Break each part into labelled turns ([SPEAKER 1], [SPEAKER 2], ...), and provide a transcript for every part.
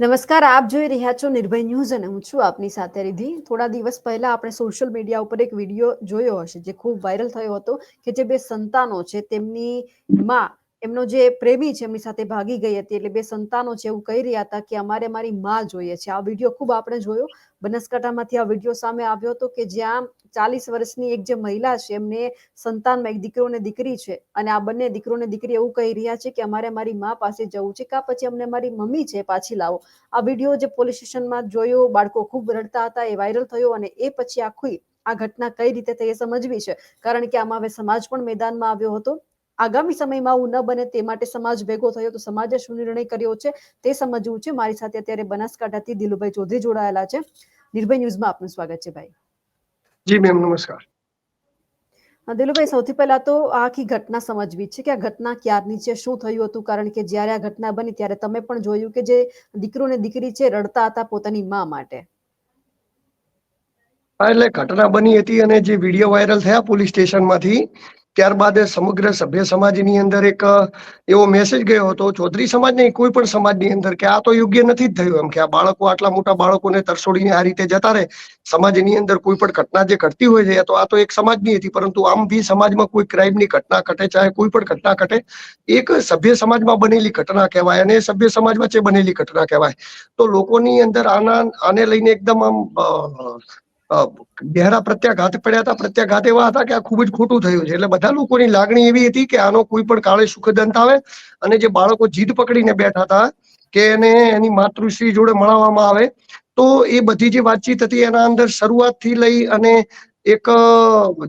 [SPEAKER 1] નમસ્કાર, આપ જોઈ રહ્યા છો નિર્ભય ન્યૂઝ અને હું છું આપની સાથે રિધિ. થોડા દિવસ પહેલા આપણે સોશિયલ મીડિયા ઉપર એક વીડિયો જોયો હશે જે ખૂબ વાયરલ થયો હતો કે જે બે સંતાનો છે, તેમની માં એમનો જે પ્રેમી છે, એમની સાથે ભાગી ગઈ હતી, એટલે બે સંતાનો છે, એવું કહી રહ્યા હતા કે અમારે મારી માં જોઈએ છે. આ વીડિયો ખૂબ આપણે જોયો. બનાસકાંઠામાંથી આ વીડિયો સામે આવ્યો હતો કે જ્યાં ચાલીસ વર્ષની એક જે મહિલા છે, એમને સંતાનમાં એક દીકરો ને દીકરી છે અને આ બંને દીકરો ને દીકરી એવું કહી રહ્યા છે કે અમારે મારી મા પાસે જવું છે, કા પછી અમને મારી મમ્મી છે પાછી લાવો. આ વીડિયો જે પોલીસ સ્ટેશનમાં જોયો, બાળકો ખૂબ રડતા હતા, એ વાયરલ થયો અને એ પછી આખી આ ઘટના કઈ રીતે થઈ એ સમજવી છે. કારણ કે આમાં હવે સમાજ પણ મેદાનમાં આવ્યો હતો. આગામી સમયમાં આવું ન બને તે માટે સમાજ ભેગો થયો તો સમાજે શું નિર્ણય કર્યો છે તે સમજવું છે. મારી સાથે અત્યારે બનાસકાંઠાથી દિલુભાઈ ચૌધરી જોડાયેલા છે. નિર્ભય ન્યૂઝમાં આપનું સ્વાગત છે ભાઈ.
[SPEAKER 2] જી મેમ નમસ્કાર.
[SPEAKER 1] દિલુભાઈ સૌથી પહેલા તો આખી ઘટના સમજવી છે કે આ ઘટના ક્યારની છે શું થયું હતું? કારણ કે જ્યારે આ ઘટના બની ત્યારે તમે પણ જોયું કે જે દીકરો ને દીકરી છે રડતા હતા પોતાની માં માટે.
[SPEAKER 2] એટલે ઘટના બની હતી અને જે વીડિયો વાયરલ થયા પોલીસ સ્ટેશનમાંથી ત્યારબાદ સમગ્ર સભ્ય સમાજની અંદર એક એવો મેસેજ ગયો હતો, ચૌધરી સમાજ નહીં, કોઈ પણ સમાજની અંદર કે આ તો યોગ્ય નથી થયું એમ કે આ બાળકો, આટલા મોટા બાળકોને તરસોડીને આ રીતે જતા રહે. સમાજની અંદર કોઈ પણ ઘટના જે ઘટતી હોય છે તો આ તો એક સમાજની હતી, પરંતુ આમ બી સમાજમાં કોઈ ક્રાઇમની ઘટના ઘટે, ચાહે કોઈ પણ ઘટના ઘટે, એક સભ્ય સમાજમાં બનેલી ઘટના કહેવાય અને સભ્ય સમાજ વચ્ચે બનેલી ઘટના કહેવાય. તો લોકોની અંદર આના, આને લઈને એકદમ આમ અ, પ્રત્યાઘાત પડ્યા હતા. પ્રત્યાઘાત એવા હતા કે આ ખૂબ જ ખોટું થયું છે. એટલે બધા લોકોની લાગણી એવી હતી કે આનો કોઈ પણ કાળે સુખદંત આવે અને જે બાળકો જીદ પકડીને બેઠા હતા કે એને એની માતૃશ્રી જોડે મળવામાં આવે તો એ બધી જે વાતચીત હતી એના અંદર શરૂઆતથી લઈ અને એક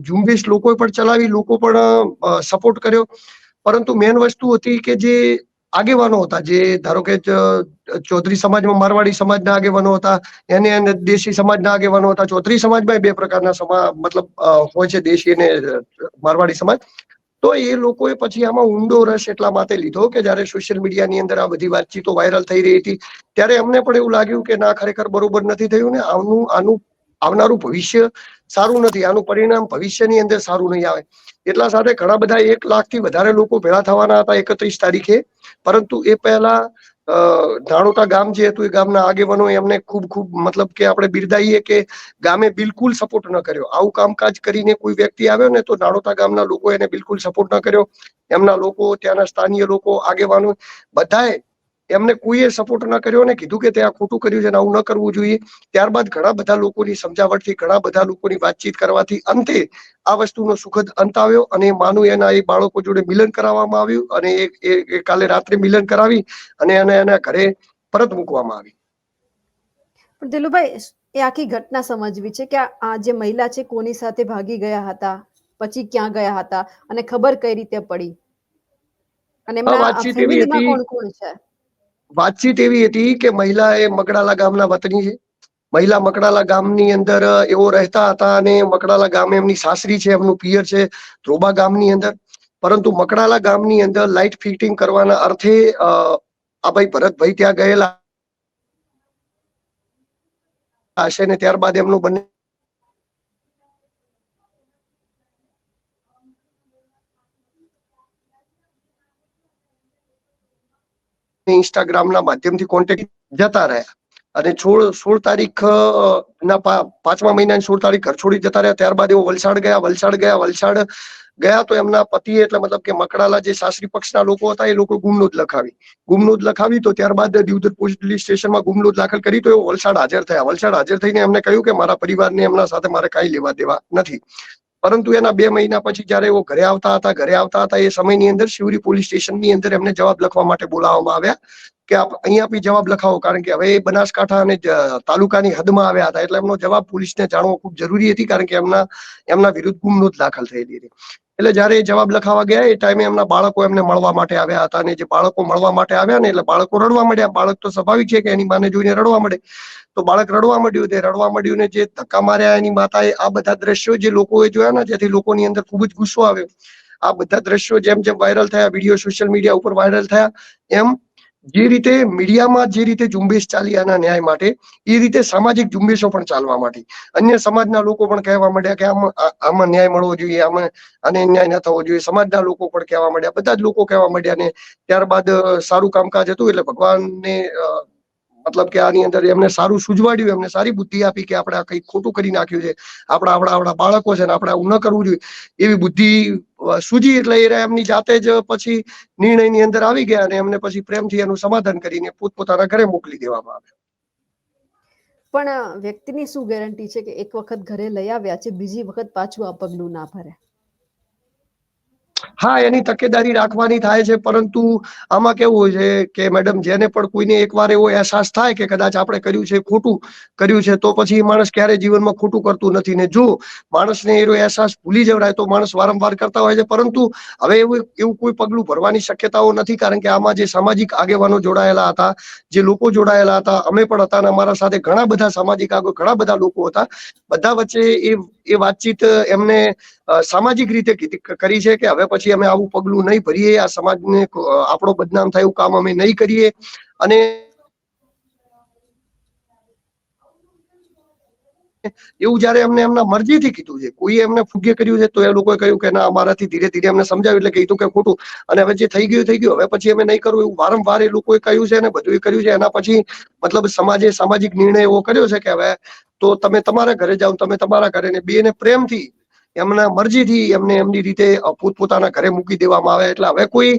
[SPEAKER 2] ઝુંબેશ લોકોએ પણ ચલાવી લોકો પણ સપોર્ટ કર્યો. પરંતુ મેન વસ્તુ હતી કે જે આગેવાનો હતા, જે ધારો કે ચૌધરી સમાજમાં મારવાડી સમાજના આગેવાનો હતા, એને અને દેશી સમાજના આગેવાનો હતા. ચૌધરી સમાજમાં બે પ્રકારના સમા, મતલબ હોય છે, દેશી અને મારવાડી સમાજ. તો એ લોકોએ પછી આમાં ઊંડો રસ એટલા માટે લીધો કે જ્યારે સોશિયલ મીડિયાની અંદર આ બધી વાતચીતો વાયરલ થઈ રહી હતી, ત્યારે અમને પણ એવું લાગ્યું કે ના, ખરેખર બરોબર નથી થયું ને આનું આનું આવનારું ભવિષ્ય સારું નથી. આનું પરિણામ ભવિષ્યની અંદર સારું નહીં આવે. એટલા સાથે ઘણા બધા એક લાખથી વધારે લોકો ભેળા થવાના હતા એકત્રીસ તારીખે. પરંતુ એ પહેલા ધાણોટા ગામ જે હતું એ ગામના આગેવાનો એમને ખૂબ ખૂબ મતલબ કે આપણે બિરદાઈએ કે ગામે બિલકુલ સપોર્ટ ન કર્યો. આવું કામકાજ કરીને કોઈ વ્યક્તિ આવ્યો ને તો નાણોતા ગામના લોકો એને બિલકુલ સપોર્ટ ન કર્યો. એમના લોકો, ત્યાંના સ્થાનીય લોકો, આગેવાનો બધાએ એમને કોઈએ સપોર્ટ ન કર્યો ને કીધું કે તે આ ખોટું કર્યું છે આવું ન કરવું જોઈએ. ત્યારબાદ ઘણા બધા લોકોની સમજાવટથી ઘણા બધા લોકોની વાતચીત કરવાથી અંતે આ વસ્તુનો સુખદ અંત આવ્યો અને માનું એના એ બાળકો જોડે મિલન કરાવવામાં આવ્યું અને એ કાલે રાત્રે મિલન કરાવી અને એને એના ઘરે પરત મૂકવામાં આવી.
[SPEAKER 1] પણ દિલુભાઈ એ આખી ઘટના સમજવી છે કે આ- જે મહિલા છે કોની સાથે ભાગી ગયા હતા પછી ક્યાં ગયા હતા અને ખબર કઈ રીતે પડી? અને એમના
[SPEAKER 2] વાતચીત
[SPEAKER 1] ફેમિલીમાં કોણ કોણ છે?
[SPEAKER 2] વાતચીત એવી હતી કે મહિલા એ મકડાલા ગામના વતની છે. મહિલા મકડાલા ગામની અંદર એવો રહેતા હતા અને મકડાલા ગામે એમની સાસરી છે, એમનું પિયર છે, ધ્રોબા ગામની અંદર. પરંતુ મકડાલા ગામની અંદર લાઇટ ફિટિંગ કરવાના અર્થે આ ભાઈ ભરતભાઈ ત્યાં ગયેલા હશે ને ત્યારબાદ એમનું બંને ઇન્સ્ટાગ્રામના માધ્યમથી કોન્ટેક્ટ જતા રહ્યા. અને સોળ સોળ તારીખ ના પાંચમા મહિનાની સોળ તારીખ ઘર છોડી જતા રહ્યા. ત્યારબાદ એવો વલસાડ ગયા વલસાડ ગયા વલસાડ ગયા તો એમના પતિ એટલે મતલબ કે મકડાલા જે સાસરી પક્ષના લોકો હતા એ લોકો ગુમનોદ લખાવી. ગુમનોદ લખાવી તો ત્યારબાદ દિવદર પોલીસ સ્ટેશનમાં ગુમનોદ દાખલ કરી તો એઓ વલસાડ હાજર થયા. વલસાડ હાજર થઈને એમને કહ્યું કે મારા પરિવારને એમના સાથે મારે કાંઈ લેવા દેવા નથી. પરંતુ એના બે મહિના પછી જ્યારે એઓ ઘરે આવતા હતા, ઘરે આવતા હતા, એ સમયની અંદર શિવરી પોલીસ સ્ટેશનની અંદર એમને જવાબ લખવા માટે બોલાવવામાં આવ્યા કે આપ અહીંયા બી જવાબ લખાવો, કારણ કે હવે એ બનાસકાંઠા અને જ- તાલુકાની હદમાં આવ્યા હતા. એટલે એમનો જવાબ પોલીસને જાણવો ખૂબ જરૂરી હતી, કારણ કે એમના એમના વિરુદ્ધ ગુમનોંધ દાખલ થયેલી હતી. એટલે જ્યારે એ જવાબ લખાવા ગયા, એ ટાઈમે એમના બાળકો એમને મળવા માટે આવ્યા હતા અને જે બાળકો મળવા માટે આવ્યા ને એટલે બાળકો રડવા માંડ્યા. બાળક તો સ્વાભાવિક છે કે એની માને જોઈને રડવા માંડે. તો બાળક રડવા માંડ્યું તે રડવા માંડ્યું ને જે ધક્કા માર્યા એની માતાએ, આ બધા દ્રશ્યો જે લોકોએ જોયા ને, જેથી લોકોની અંદર ખૂબ જ ગુસ્સો આવ્યો. આ બધા દ્રશ્યો જેમ જેમ વાયરલ થયા વીડિયો સોશિયલ મીડિયા ઉપર વાયરલ થયા, એમ જે રીતે મીડિયામાં જે રીતે ઝુંબેશ ચાલી આના ન્યાય માટે, એ રીતે સામાજિક ઝુંબેશો પણ ચાલવા માટે. અન્ય સમાજના લોકો પણ કહેવા માંડ્યા કે આમાં આમાં ન્યાય મળવો જોઈએ, આમાં, આને ન્યાય ન થવો જોઈએ. સમાજના લોકો પણ કહેવા માંડ્યા. બધા જ લોકો કહેવા માંડ્યા ને, ત્યારબાદ સારું કામકાજ હતું એટલે ભગવાનને મતલબ કે આની અંદર એમને સારું સુજવાડ્યું, એમને સારી બુદ્ધિ આપી કે આપણે આ કંઈક ખોટું કરી નાખ્યું છે. આપણા આપણા આપણા બાળકો છે ને આપણે આવું ન કરવું જોઈએ. એવી બુદ્ધિ સૂજી એટલે એ એમની જાતે જ પછી નિર્ણયની અંદર આવી ગયા અને એમને પછી પ્રેમથી એનું સમાધાન કરીને પોતપોતાના ઘરે મોકલી દેવામાં આવે
[SPEAKER 1] પણ વ્યક્તિની શું ગેરંટી છે કે એક વખત ઘરે લઈ આવ્યા છે, બીજી વખત પાછું આ પગલું ના ભરે?
[SPEAKER 2] હા, એની તકેદારી રાખવાની થાય છે, પરંતુ આમાં કેવું હોય છે કે મેડમ, જેને પણ કોઈને એકવાર એવો અહેસાસ થાય કે કદાચ આપણે કર્યું છે, ખોટું કર્યું છે, તો પછી માણસ ક્યારેય જીવનમાં ખોટું કરતું નથી. ને જો માણસને એનો અહેસાસ ભૂલી જવરાય, તો માણસ વારંવાર કરતા હોય છે, પરંતુ હવે એવું એવું કોઈ પગલું ભરવાની શક્યતાઓ નથી, કારણ કે આમાં જે સામાજિક આગેવાનો જોડાયેલા હતા, જે લોકો જોડાયેલા હતા, અમે પણ હતા અને અમારા સાથે ઘણા બધા સામાજિક આગળ ઘણા બધા લોકો હતા. બધા વચ્ચે એ એ વાતચીત એમને સામાજિક રીતે કરી છે કે હવે પછી અમે આવું પગલું નહીં ભરીએ, આ સમાજને આપણો બદનામ થાય એવું કામ અમે નહીં કરીએ. અને એવું જયારે એમને એમના મરજીથી કીધું છે કોઈ એમને ફુગ્ગે કર્યું છે, તો એ લોકોએ કહ્યું કે ના, અમારાથી ધીરે ધીરે એમને સમજાવ્યું એટલે કીધું કે ખોટું. અને હવે જે થઈ ગયું થઈ ગયું, હવે પછી અમે નહીં કરવું એવું વારંવાર એ લોકોએ કહ્યું છે અને બધું કર્યું છે, એના પછી મતલબ સમાજે સામાજિક નિર્ણય એવો કર્યો છે કે હવે તો તમે તમારા ઘરે જાઓ તમે તમારા ઘરે ને બેને પ્રેમથી એમના મરજીથી એમને એમની રીતે પોતપોતાના ઘરે મૂકી દેવામાં આવે. એટલે હવે કોઈ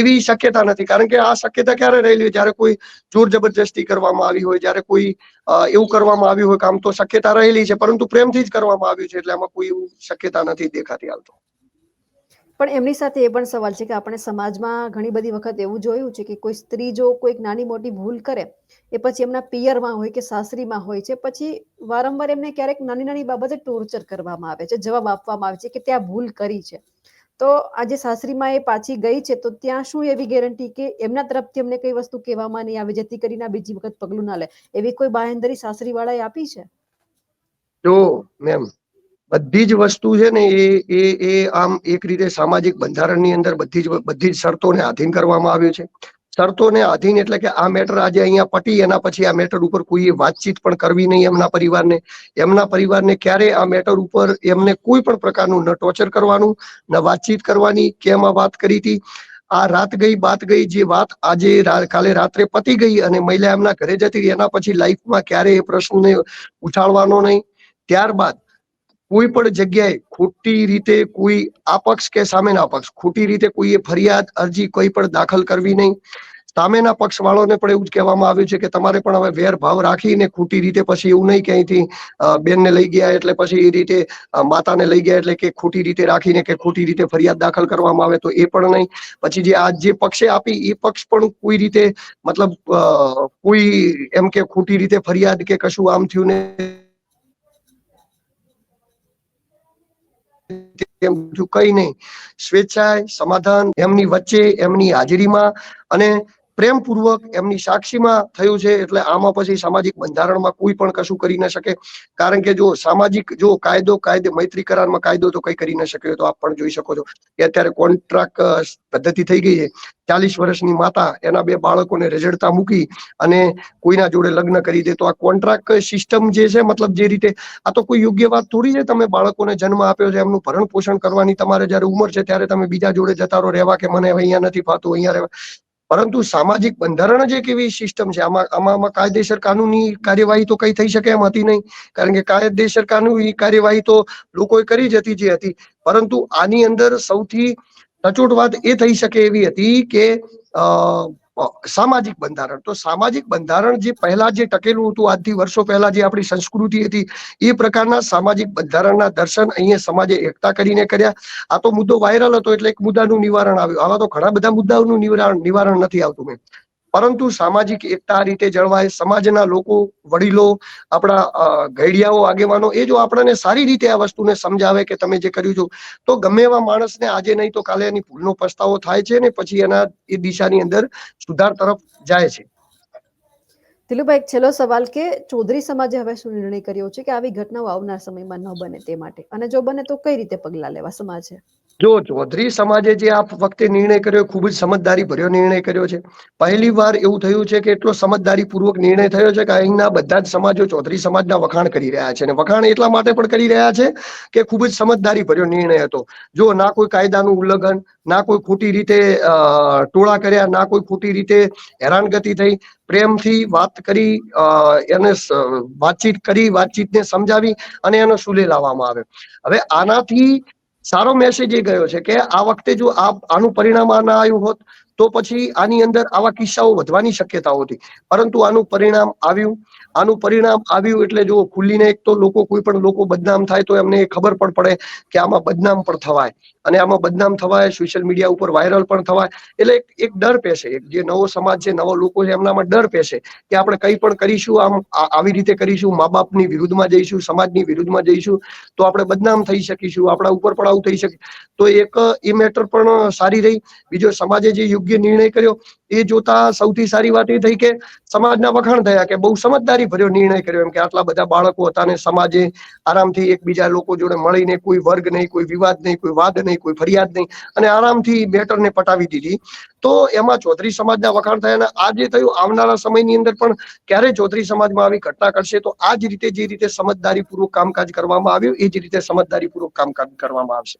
[SPEAKER 2] એવી શક્યતા નથી. કારણ કે આ શક્યતા ક્યારે રહેલી હોય જ્યારે કોઈ જોર જબરજસ્તી કરવામાં આવી હોય, જ્યારે કોઈ એવું કરવામાં આવ્યું હોય કામ તો શક્યતા રહેલી છે, પરંતુ પ્રેમથી જ કરવામાં આવ્યું છે. એટલે આમાં કોઈ એવું શક્યતા નથી દેખાતી હાલ તો.
[SPEAKER 1] પણ એમની સાથે એ પણ સવાલ છે કે આપણે સમાજમાં ઘણી બધી વખત એવું જોયું છે કે કોઈ સ્ત્રી જો કોઈક નાની મોટી ભૂલ કરે, એ પછી એમના પિયરમાં હોય કે સાસરીમાં હોય છે, પછી વારંવાર એમને ક્યારેક નાની નાની બાબતે ટોર્ચર કરવામાં આવે છે, જવાબ આપવામાં આવે છે કે ત્યાં ભૂલ કરી છે. તો આજે સાસરીમાં એ પાછી ગઈ છે, તો ત્યાં શું એવી ગેરંટી કે એમના તરફથી એમને કઈ વસ્તુ કહેવામાં નહીં આવે, જેથી કરીને બીજી વખત પગલું ના લે? એવી કોઈ બાહેંધરી સાસરી વાળાએ આપી છે?
[SPEAKER 2] જો, મેમ બધી જ વસ્તુ છે ને એ એ એ આમ એક રીતે સામાજિક બંધારણની અંદર બધી જ બધી જ શરતોને આધીન કરવામાં આવ્યું છે. શરતોને આધીન એટલે કે આ મેટર આજે અહીંયા પટી, એના પછી આ મેટર ઉપર કોઈએ વાતચીત પણ કરવી નહીં એમના પરિવારને. એમના પરિવારને ક્યારે આ મેટર ઉપર એમને કોઈ પણ પ્રકારનું ન ટોર્ચર કરવાનું, ન વાતચીત કરવાની કે એમાં વાત કરી હતી? આ રાત ગઈ, બાત ગઈ, જે વાત આજે કાલે રાત્રે પતી ગઈ અને મહિલા એમના ઘરે જતી એના પછી લાઈફમાં ક્યારે એ પ્રશ્નને ઉછાળવાનો નહીં. ત્યારબાદ કોઈ પણ જગ્યાએ ખોટી રીતે કોઈ આપક્ષ કે સામેના પક્ષ, ખોટી રીતે કોઈએ ફરિયાદ, અરજી કોઈ પણ દાખલ કરવી નહીં. સામેના પક્ષ વાળોને પણ એવું જ કહેવામાં આવ્યું છે કે તમારે પણ હવે વેર ભાવ રાખીને ખોટી રીતે પછી એવું નહીં કે બેનને લઈ ગયા એટલે પછી એ રીતે માતાને લઈ ગયા એટલે કે ખોટી રીતે રાખીને કે ખોટી રીતે ફરિયાદ દાખલ કરવામાં આવે તો એ પણ નહીં. પછી જે આ જે પક્ષે આપી એ પક્ષ પણ કોઈ રીતે, મતલબ કોઈ એમ કે ખોટી રીતે ફરિયાદ કે કશું આમ થયું ને તેમ બીજું કઈ નહીં. સ્વેચ્છાએ સમાધાન એમની વચ્ચે એમની હાજરીમાં અને પ્રેમપૂર્વક એમની સાક્ષીમાં થયું છે એટલે આમાં પછી સામાજિક બંધારણમાં કોઈ પણ કશું કરી ન શકે. કારણ કે જો સામાજિક જો કાયદો કાયદે મૈત્રી કરારમાં કાયદો તો કઈ કરી ન શકે તો આપ પણ જોઈ શકો છો કે અત્યારે કોન્ટ્રાક્ટ પદ્ધતિ થઈ ગઈ છે. ચાલીસ વર્ષની માતા એના બે બાળકોને રજડતા મૂકી અને કોઈના જોડે લગ્ન કરી દે તો આ કોન્ટ્રાક્ટ સિસ્ટમ જે છે મતલબ જે રીતે આ તો કોઈ યોગ્ય વાત થોડી છે તમે બાળકોને જન્મ આપ્યો છે એમનું ભરણ પોષણ કરવાની તમારે જયારે ઉંમર છે ત્યારે તમે બીજા જોડે જતા રહો રહેવા કે મને અહીંયા નથી ફાતું, અહીંયા રહેવા. પરંતુ સામાજિક બંધારણ જ એક એવી સિસ્ટમ છે. આમાં આમાં કાયદેસર કાનૂની કાર્યવાહી તો કઈ થઈ શકે એમ હતી નહીં. કારણ કે કાયદેસર કાનૂની કાર્યવાહી તો લોકોએ કરી જ હતી જે હતી. પરંતુ આની અંદર સૌથી સચોટ વાત એ થઈ શકે એવી હતી કે અ, સામાજિક બંધારણ. તો સામાજિક બંધારણ જે પહેલા જે ટકેલું હતું, આજથી વર્ષો પહેલા જે આપણી સંસ્કૃતિ હતી, એ પ્રકારના સામાજિક બંધારણના દર્શન અહીંયા સમાજે એકતા કરીને કર્યા. આ તો મુદ્દો વાયરલ હતો, એટલે એક મુદ્દાનું નિવારણ આવ્યું. આવા તો ઘણા બધા મુદ્દાઓનું નિવારણ નિવારણ નથી આવતું મેં. પરંતુ સામાજિક એકતા આ રીતે જળવાય, સમાજના લોકો, વડીલો, આપણા ઘડિયાઓ, આગેવાનો, એ જો આપણને સારી રીતે આ વસ્તુને સમજાવે કે તમે જે કર્યું છો, તો ગમે એવા માણસને આજે નહીં તો કાલે એની ભૂલનો પસ્તાવો થાય છે ને પછી એના, એ દિશાની અંદર સુધાર તરફ જાય છે.
[SPEAKER 1] દિલુભાઈ, એક છેલ્લો સવાલ કે ચૌધરી સમાજે હવે શું નિર્ણય કર્યો છે કે આવી ઘટનાઓ આવનાર સમયમાં ન બને તે માટે? અને જો બને તો કઈ રીતે પગલાં લેવા સમાજે?
[SPEAKER 2] જો ચૌધરી સમાજે જે આ વખતે નિર્ણય કર્યો ખૂબ જ સમજદારી ભર્યો નિર્ણય કર્યો છે. પહેલી વાર એવું થયું છે કે એટલો સમજદારી પૂર્વક નિર્ણય થયો છે કે અહીંના બધા જ સમાજો ચૌધરી સમાજના વખાણ કરી રહ્યા છે અને વખાણ એટલા માટે પણ કરી રહ્યા છે કે ખૂબ જ સમજદારી ભર્યો નિર્ણય હતો. જો ના કોઈ કાયદાનું ઉલ્લંઘન, ના કોઈ ખોટી રીતે ટોળા કર્યા, ના કોઈ ખોટી રીતે હેરાનગતિ થઈ, પ્રેમથી વાત કરી એને વાતચીત કરી, વાતચીતને સમજાવી અને એનો સુલે લાવવામાં આવે હવે આનાથી સારો મેસેજ એ ગયો છે કે આ વખતે જો આ, આનું પરિણામ આ ના આવ્યું હોત તો પછી આની અંદર આવા કિસ્સાઓ વધવાની શક્યતાઓ હતી. પરંતુ આનું પરિણામ આવ્યું. આનું પરિણામ આવ્યું એટલે જો ખુલ્લીને એક તો લોકો કોઈ પણ લોકો બદનામ થાય તો એમને ખબર પણ પડે કે આમાં બદનામ પણ થવાય. અને આમાં બદનામ થવાય સોશિયલ મીડિયા ઉપર વાયરલ પણ થવાય. એટલે એક ડર પેશે જે નવો સમાજ છે, નવો લોકો છે, એમનામાં ડર પેશે કે આપણે કંઈ પણ કરીશું, આમ આવી રીતે કરીશું મા બાપની વિરુદ્ધમાં જઈશું, સમાજની વિરુદ્ધમાં જઈશું, તો આપણે બદનામ થઈ શકીશું, આપણા ઉપર પણ આવું થઈ શકે. તો એક, એ મેટર પણ સારી રહી. બીજો સમાજે જે યોગ્ય નિર્ણય કર્યો. એ જોતા સૌથી સારી વાત એ થઈ કે સમાજના વખાણ થયા કે બહુ સમજદારી ભર્યો નિર્ણય કર્યો. એમ કે આટલા બધા બાળકો હતા ને સમાજે આરામથી એકબીજા લોકો જોડે મળીને કોઈ વર્ગ નહીં, કોઈ વિવાદ નહીં, કોઈ વાદ નહીં, કોઈ ફરિયાદ નહીં અને આરામથી બેટરને પટાવી દીધી. તો એમાં ચૌધરી સમાજના વખાણ થયા અને આ જે થયું, આવનારા સમયની અંદર પણ ક્યારે ચૌધરી સમાજમાં આવી ઘટના કરશે તો આ જ રીતે જે રીતે સમજદારીપૂર્વક કામકાજ કરવામાં આવ્યું, એ જ રીતે સમજદારીપૂર્વક કામકાજ કરવામાં આવશે.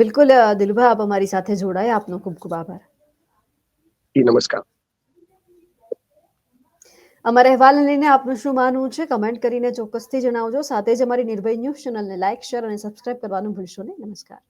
[SPEAKER 1] બિલકુલ દિલભા આપ અમારી સાથે જોડાયા. આપનો ખૂબ ખૂબ આભાર.
[SPEAKER 2] નમસ્કાર.
[SPEAKER 1] અમારા અહેવાલને લઈને આપનું શું માનવું છે? કમેન્ટ કરીને ચોક્કસથી જણાવજો. સાથે જ અમારી નિર્ભય ન્યૂઝ ચેનલને લાઇક શેર અને સબસ્ક્રાઇબ કરવાનું ભૂલશો નહીં. નમસ્કાર.